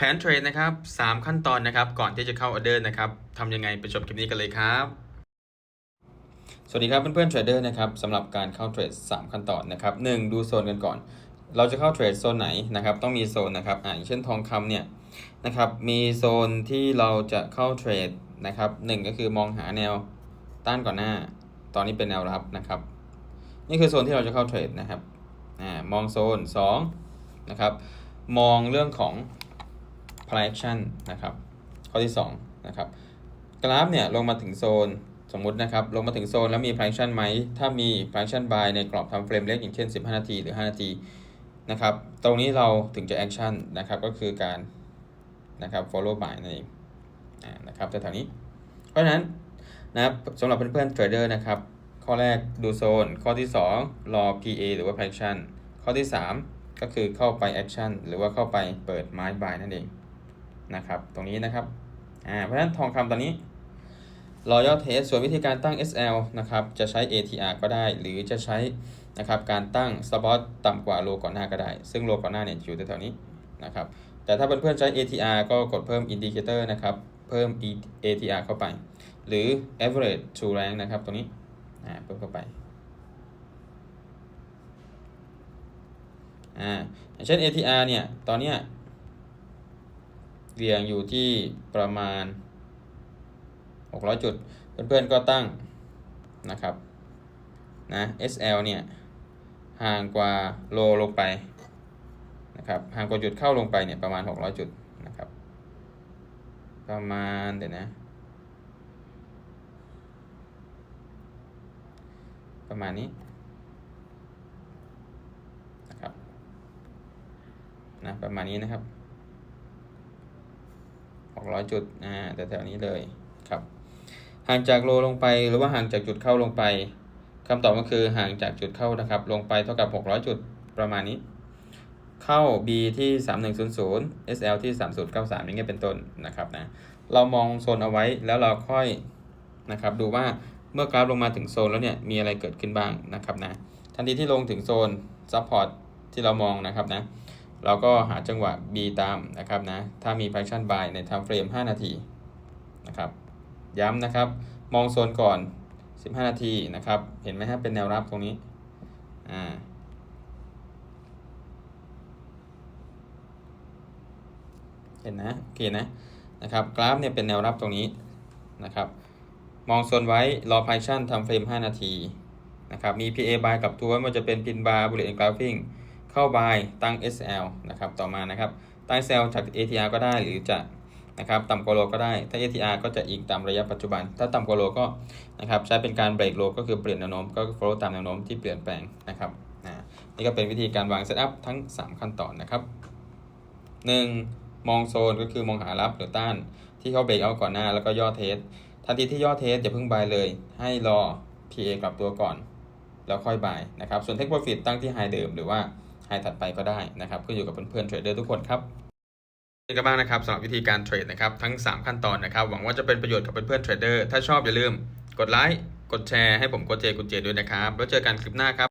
แผนเทรดนะครับ 3 ขั้นตอนนะครับ ก่อนที่จะเข้าออเดอร์นะครับทำยังไงไปชมคลิปนี้กันเลยครับ สวัสดีครับเพื่อนๆเทรดเดอร์นะครับสำหรับการเข้าเทรด 3 ขั้นตอนนะครับ 1. ดูโซนกันก่อน เราจะเข้าเทรดโซนไหนนะครับ ต้องมีโซนนะครับอ่าอย่างเช่นทองคำเนี่ยนะครับ มีโซนที่เราจะเข้าเทรดนะครับหนึ่งก็คือมองหาแนวต้านก่อนหน้า ตอนนี้เป็นแนวรับนะครับ นี่คือโซนที่เราจะเข้าเทรดนะครับอ่ามองโซน2นะครับ มองเรื่องของ price action นะครับ ข้อที่2นะครับกราฟเนี่ยลงมาถึงโซนสมมุตินะครับ ลงมาถึงโซนแล้วมี price action ไหม ถ้ามี price action buy ในกรอบทำเฟรมเล็กอย่างเช่น 15 นาทีหรือ 5 นาทีนะครับ ตรงนี้เราถึงจะ action นะครับ ก็คือการนะครับ follow buy นั่นเองนะครับแถวๆนี้ เพราะฉะนั้นนะครับสำหรับเพื่อนๆเทรดเดอร์นะครับ ข้อแรกดูโซน ข้อที่ 2 รอ PA หรือว่า price action ข้อที่ 3 ก็คือเข้าไป action หรือว่าเข้าไปเปิดไม้ buy นั่นเอง นะครับตรงนี้นะครับอ่าเพราะฉะนั้นทองคำตอนนี้รอยอดเทสส่วนวิธีการตั้ง SL นะครับจะใช้ ATR ก็ได้ หรือจะใช้นะครับการตั้ง Spot ต่ำกว่าโลก่อนหน้าก็ได้ ซึ่งโลก่อนหน้าเนี่ยอยู่แถวๆนี้นะครับแต่ถ้าเพื่อนๆใช้ ATR ก็กดเพิ่ม Indicator นะครับเพิ่ม ATR เข้าไป หรือ Average to Rank นะครับตรงนี้อ่าเพิ่มเข้าไปอ่าอย่างเช่น ATR เนี่ยตอนเนี้ย เหวี่ยงอยู่ที่ประมาณ 600 จุด เพื่อนๆก็ตั้งนะครับนะ SL เนี่ยห่างกว่าโลลงไปนะครับห่างกว่าจุดเข้าลงไปเนี่ยประมาณ 600 จุดนะครับประมาณเดี๋ยวนะ ประมาณนี้นะครับนะประมาณนี้นะครับ 600 จุดอ่าแต่แถวนี้เลยครับห่างจากโลลงไปหรือว่าห่างจากจุดเข้าลงไปคำตอบก็คือห่างจากจุดเข้านะครับ ลงไปเท่ากับ 600 จุดประมาณนี้ เข้า B ที่ 3100 SL ที่ 3093อย่างเงี้ยเป็นต้นนะครับนะเรามองโซนเอาไว้แล้วเราค่อยนะครับดูว่าเมื่อกราฟลงมาถึงโซนแล้วเนี่ยมีอะไรเกิดขึ้นบ้างนะครับนะทันทีที่ลงถึงโซน support ที่เรามองนะครับนะ เราก็หาจังหวะ B ตามนะครับนะ ถ้ามี fraction buy ใน time frame 5 นาทีนะครับ ย้ำนะครับ มองโซนก่อน 15 นาทีนะครับ เห็นไหมฮะเป็นแนวรับตรงนี้ อ่า เห็นนะ โอเคนะ นะครับ กราฟเนี่ยเป็นแนวรับตรงนี้นะครับ มองโซนไว้ รอ fraction ทำเฟรม 5 นาทีนะครับ มี PA buy กับตัวมันจะเป็น pin bar bullet engulfing เข้า buy ตั้ง SL นะครับต่อมานะครับตั้ง SL จาก ATR ก็ได้หรือจะนะครับต่ำกว่าโลก็ได้ ถ้า ATR ก็จะอิงตามระยะปัจจุบัน ถ้าต่ำกว่าโลก็นะครับใช้เป็นการเบรกโลก็คือเปลี่ยนแนวโน้มก็ follow ตามแนวโน้มที่เปลี่ยนแปลงนะครับนี่ก็เป็นวิธีการวาง setup ทั้ง 3 ขั้นตอนนะครับ 1. มองโซนก็คือมองหารับหรือต้าน ที่เขาเบรกเอาก่อนหน้าแล้วก็ย่อเทสทันทีที่ย่อเทสอย่าเพิ่งบายเลย ให้รอ PA กลับตัวก่อน แล้วค่อยบายนะครับ ส่วน take profit ตั้งที่ high เดิมหรือว่า ไฮถัดไปก็ได้นะครับขึ้นอยู่กับเพื่อนๆเทรดเดอร์ทุกคนครับนี่ก็บ้างนะครับสำหรับวิธีการเทรดนะครับทั้ง 3 ขั้นตอนนะครับหวังว่าจะเป็นประโยชน์กับเพื่อนๆเทรดเดอร์ถ้าชอบอย่าลืม กดไลค์กดแชร์ให้ผมกดเจกุณเจด้วยนะครับแล้วเจอกันคลิปหน้าครับ